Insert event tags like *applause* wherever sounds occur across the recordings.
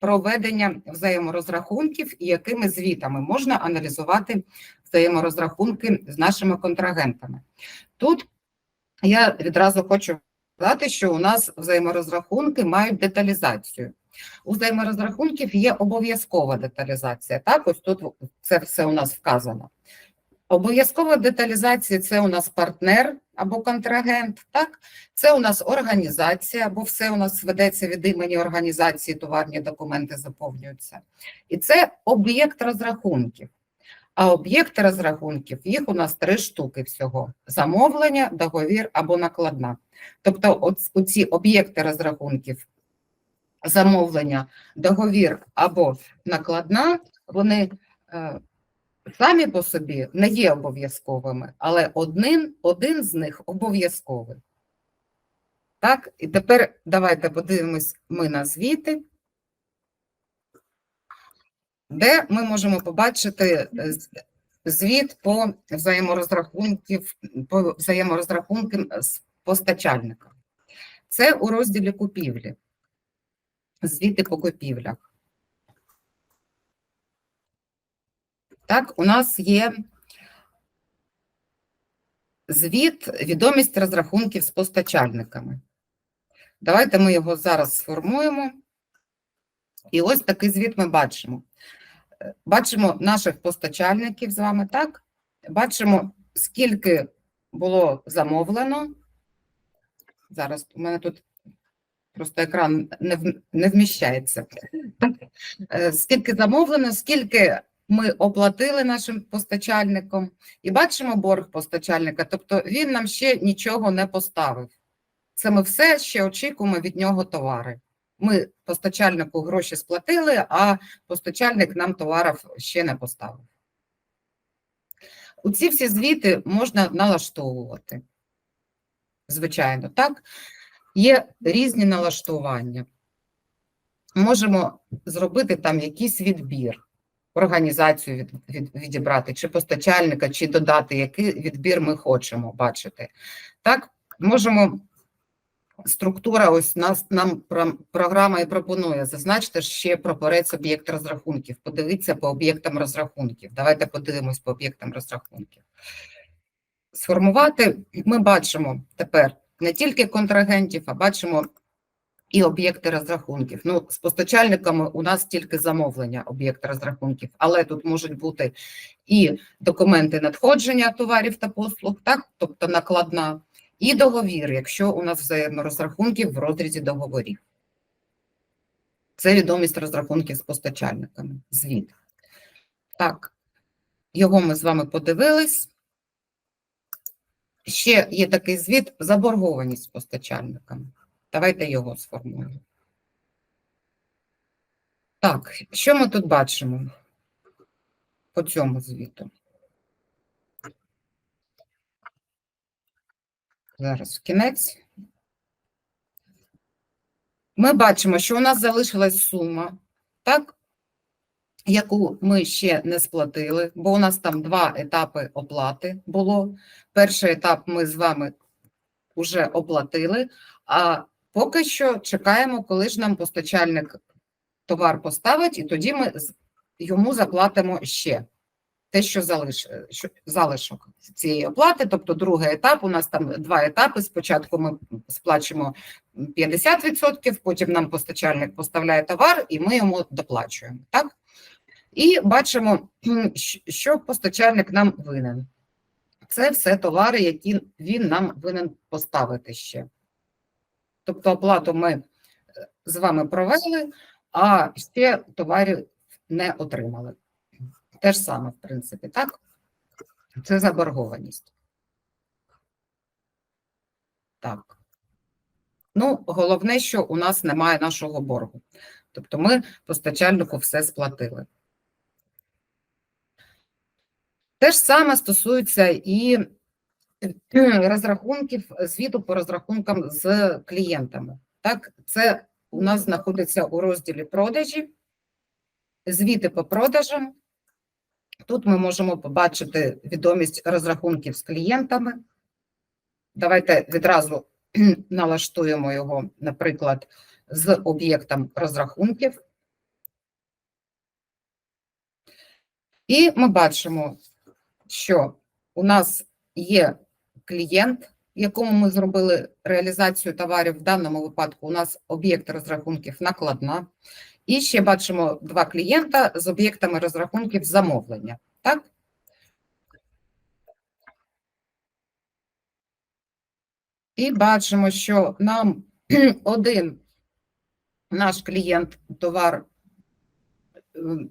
проведення взаєморозрахунків і якими звітами можна аналізувати взаєморозрахунки з нашими контрагентами. Тут я відразу хочу сказати, що у нас взаєморозрахунки мають деталізацію. У взаєморозрахунків є обов'язкова деталізація. Так, ось тут це все у нас вказано. Обов'язкова деталізація це у нас партнер або контрагент, так? Це у нас організація, або все у нас ведеться від імені організації, товарні документи заповнюються. І це об'єкт розрахунків. А об'єкти розрахунків, їх у нас три штуки всього: замовлення, договір або накладна. Тобто, оц- оці об'єкти розрахунків, замовлення, договір або накладна, вони е, самі по собі не є обов'язковими, але один, один з них обов'язковий. Так, і тепер давайте подивимось ми на звіти, де ми можемо побачити е, звіт по взаєморозрахунків, по взаєморозрахункам з постачальником. Це у розділі купівлі. Звіти по купівлях. Так, у нас є звіт, відомість розрахунків з постачальниками. Давайте ми його зараз сформуємо. І ось такий звіт ми бачимо. Бачимо наших постачальників з вами, так? Бачимо, скільки було замовлено. Зараз у мене тут просто екран не, вміщається. Е, Скільки замовлено, скільки ми оплатили нашим постачальником, і бачимо борг постачальника, тобто він нам ще нічого не поставив. Це ми все ще очікуємо від нього товари. Ми постачальнику гроші сплатили, а постачальник нам товарів ще не поставив. У ці всі звіти можна налаштовувати. Звичайно, так? Є різні налаштування. Можемо зробити там якийсь відбір, організацію від, від, відібрати, чи постачальника, чи додати, який відбір ми хочемо бачити. Так, можемо структура, ось нас нам програма і пропонує зазначити ще прапорець об'єкт розрахунків. Подивіться по об'єктам розрахунків. Давайте подивимось по об'єктам розрахунків. Сформувати ми бачимо тепер не тільки контрагентів, а бачимо і об'єкти розрахунків. Ну, з постачальниками у нас тільки замовлення об'єкт розрахунків, але тут можуть бути і документи надходження товарів та послуг, так, тобто накладна, і договір, якщо у нас взаєморозрахунків в розрізі договорів. Це відомість розрахунків з постачальниками, звіт. Так, його ми з вами подивились. Ще є такий звіт заборгованість з постачальниками. Давайте його сформуємо. Так, що ми тут бачимо по цьому звіту? Зараз кінець. Ми бачимо, що у нас залишилась сума, так, яку ми ще не сплатили, бо у нас там два етапи оплати було. Перший етап ми з вами вже оплатили, а поки що чекаємо, коли ж нам постачальник товар поставить, і тоді ми йому заплатимо ще те, що залиш, що, залишок цієї оплати, тобто другий етап, у нас там два етапи. Спочатку ми сплачуємо 50%, потім нам постачальник поставляє товар, і ми йому доплачуємо. Так? І бачимо, що постачальник нам винен. Це все товари, які він нам винен поставити ще. Тобто оплату ми е, з вами провели, а ще товарів не отримали. Те ж саме, в принципі, так? Це заборгованість. Так. Ну, головне, що у нас немає нашого боргу. Тобто ми постачальнику все сплатили. Те ж саме стосується і розрахунків е, звіту по розрахункам з клієнтами. Так, це у нас знаходиться у розділі продажі, звіти по продажам. Тут ми можемо побачити відомість розрахунків з клієнтами. Давайте відразу налаштуємо його, наприклад, з об'єктом розрахунків. І ми бачимо, що у нас є клієнт, якому ми зробили реалізацію товарів. В даному випадку у нас об'єкт розрахунків накладна. І ще бачимо два клієнта з об'єктами розрахунків замовлення. Так? І бачимо, що нам *clears throat* один наш клієнт товар, ем,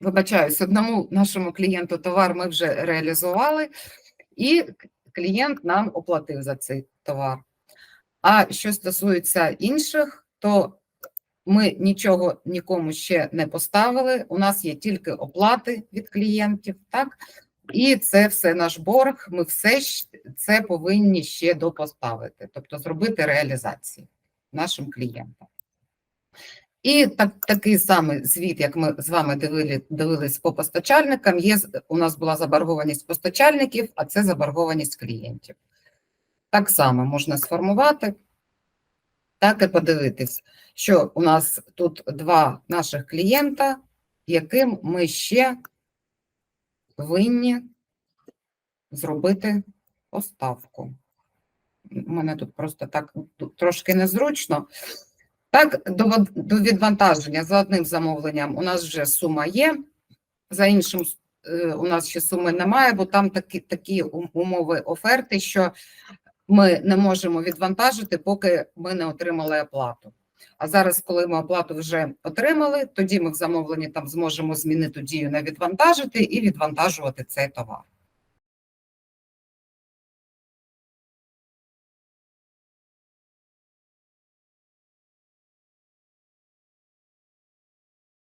вибачаюсь, одному нашому клієнту товар ми вже реалізували, і клієнт нам оплатив за цей товар. А що стосується інших, то ми нічого нікому ще не поставили. У нас є тільки оплати від клієнтів, так? І це все наш борг. Ми все це повинні ще допоставити, тобто зробити реалізації нашим клієнтам. І так, такий самий звіт, як ми з вами дивили, дивились по постачальникам, є у нас була заборгованість постачальників, а це заборгованість клієнтів. Так само можна сформувати, так і подивитись, що у нас тут два наших клієнта, яким ми ще винні зробити поставку. У мене тут просто так трошки незручно. Так, до, відвантаження за одним замовленням у нас вже сума є, за іншим е, у нас ще суми немає, бо там такі, такі умови оферти, що ми не можемо відвантажити, поки ми не отримали оплату. А зараз, коли ми оплату вже отримали, тоді ми в замовленні там зможемо змінити дію на відвантажити і відвантажувати цей товар.